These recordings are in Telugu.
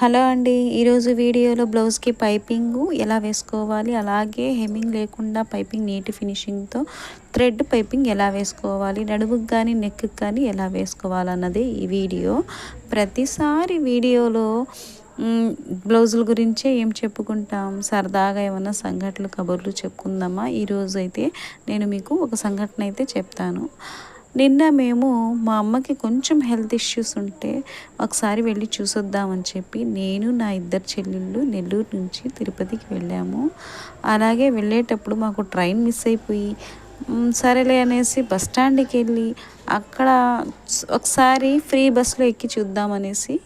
హలో అండి. ఈరోజు వీడియోలో బ్లౌజ్కి పైపింగ్ ఎలా వేసుకోవాలి? అలాగే హెమ్మింగ్ లేకుండా పైపింగ్ నీటి ఫినిషింగ్తో థ్రెడ్ పైపింగ్ ఎలా వేసుకోవాలి? నడుముకు కానీ నెక్కి కానీ ఎలా వేసుకోవాలన్నది ఈ వీడియో. ప్రతిసారి వీడియోలో బ్లౌజుల గురించే ఏం చెప్పుకుంటాం? సరదాగా ఏమైనా సంఘటనలు కబుర్లు చెప్పుకుందామా? ఈరోజు అయితే నేను మీకు ఒక సంఘటన అయితే చెప్తాను. నిన్న మేము మా అమ్మకి కొంచెం హెల్త్ ఇష్యూస్ ఉంటే ఒకసారి వెళ్ళి చూసొద్దామని చెప్పి నేను నా ఇద్దరు చెల్లెళ్ళు నెల్లూరు నుంచి తిరుపతికి వెళ్ళాము. అలాగే వెళ్ళేటప్పుడు మాకు ట్రైన్ మిస్ అయిపోయి సరేలే అనేసి బస్ స్టాండ్కి వెళ్ళి అక్కడ ఒకసారి ఫ్రీ బస్సులో ఎక్కి చూద్దామనేసి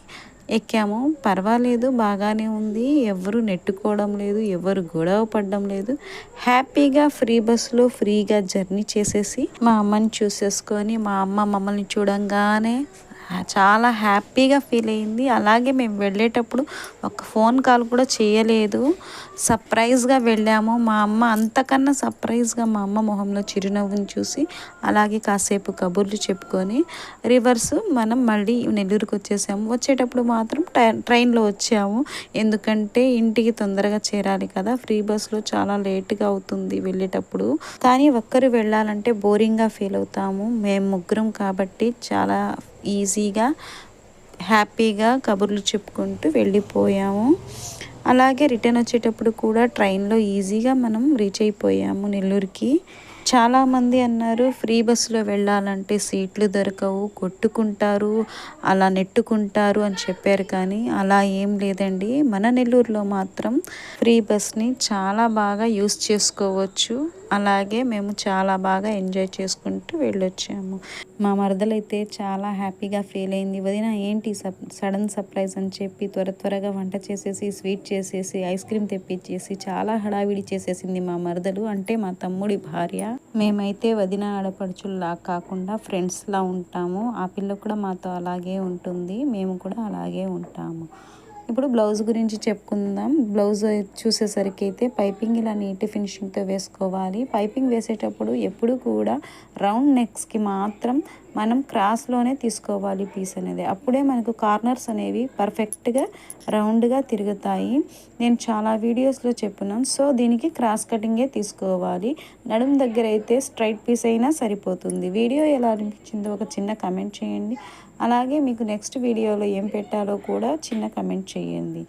ఎక్కాము. పర్వాలేదు బాగానే ఉంది. ఎవరు నెట్టుకోవడం లేదు ఎవరు గొడవ పడడం లేదు. హ్యాపీగా ఫ్రీ బస్సులో ఫ్రీగా జర్నీ చేసేసి మా అమ్మని చూసేసుకొని మా అమ్మ మమ్మల్ని చూడంగానే చాలా హ్యాపీగా ఫీల్ అయింది అలాగే మేము వెళ్ళేటప్పుడు ఒక ఫోన్ కాల్ కూడా చేయలేదు. సర్ప్రైజ్గా వెళ్ళాము. మా అమ్మ అంతకన్నా సర్ప్రైజ్గా మా అమ్మ మొహంలో చిరునవ్వుని చూసి అలాగే కాసేపు కబుర్లు చెప్పుకొని రివర్స్ మనం మళ్ళీ నెల్లూరుకు వచ్చేసాము. వచ్చేటప్పుడు మాత్రం ట్రైన్లో వచ్చాము. ఎందుకంటే ఇంటికి తొందరగా చేరాలి కదా. ఫ్రీ బస్లో చాలా లేట్గా అవుతుంది వెళ్ళేటప్పుడు. కానీ ఒక్కరు వెళ్ళాలంటే బోరింగ్గా ఫీల్ అవుతాము. మేము ముగ్గురం కాబట్టి చాలా ఈజీగా హ్యాపీగా కబుర్లు చెప్పుకుంటూ వెళ్ళిపోయాము. అలాగే రిటర్న్ వచ్చేటప్పుడు కూడా ట్రైన్లో ఈజీగా మనం రీచ్ అయిపోయాము నెల్లూరుకి. చాలామంది అన్నారు ఫ్రీ బస్సులో వెళ్ళాలంటే సీట్లు దొరకవు కొట్టుకుంటారు అలా నెట్టుకుంటారు అని చెప్పారు. కానీ అలా ఏం లేదండి. మన నెల్లూరులో మాత్రం ఫ్రీ బస్ని చాలా బాగా యూస్ చేసుకోవచ్చు. అలాగే మేము చాలా బాగా ఎంజాయ్ చేసుకుంటూ వెళ్ళొచ్చాము. మా మరదలైతే చాలా హ్యాపీగా ఫీల్ అయింది. వదిన ఏంటి సడన్ సర్ప్రైజ్? అని చెప్పి త్వర త్వరగా వంట చేసేసి స్వీట్ చేసేసి ఐస్ క్రీమ్ తెప్పించేసి చాలా హడావిడి చేసేసింది మా మరదలు. అంటే మా తమ్ముడి భార్య. మేమైతే వదిన ఆడపడుచుల్లా కాకుండా ఫ్రెండ్స్లా ఉంటాము. ఆ పిల్ల కూడా మాతో అలాగే ఉంటుంది. మేము కూడా అలాగే ఉంటాము. ఇప్పుడు బ్లౌజ్ గురించి చెప్పుకుందాం. బ్లౌజ్ చూసేసరికి అయితే పైపింగ్ ఇలా నీట్ ఫినిషింగ్తో వేసుకోవాలి. పైపింగ్ వేసేటప్పుడు ఎప్పుడు కూడా రౌండ్ నెక్స్కి మాత్రం మనం క్రాస్లోనే తీసుకోవాలి పీస్ అనేది. అప్పుడే మనకు కార్నర్స్ అనేవి పర్ఫెక్ట్గా రౌండ్గా తిరుగుతాయి. నేను చాలా వీడియోస్లో చెప్పున్నాను సో దీనికి క్రాస్ కటింగే తీసుకోవాలి. నడుము దగ్గర అయితే స్ట్రైట్ పీస్ అయినా సరిపోతుంది. వీడియో ఎలా అనిపించిందో ఒక చిన్న కమెంట్ చేయండి. అలాగే మీకు నెక్స్ట్ వీడియోలో ఏం పెట్టాలో కూడా చిన్న కమెంట్ చేయండి.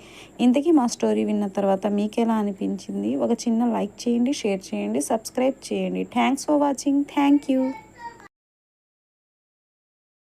ఇంతకీ మా స్టోరీ విన్న తర్వాత మీకు ఎలా అనిపించింది? ఒక చిన్న లైక్ చేయండి షేర్ చేయండి సబ్స్క్రైబ్ చేయండి. Thanks for watching thank you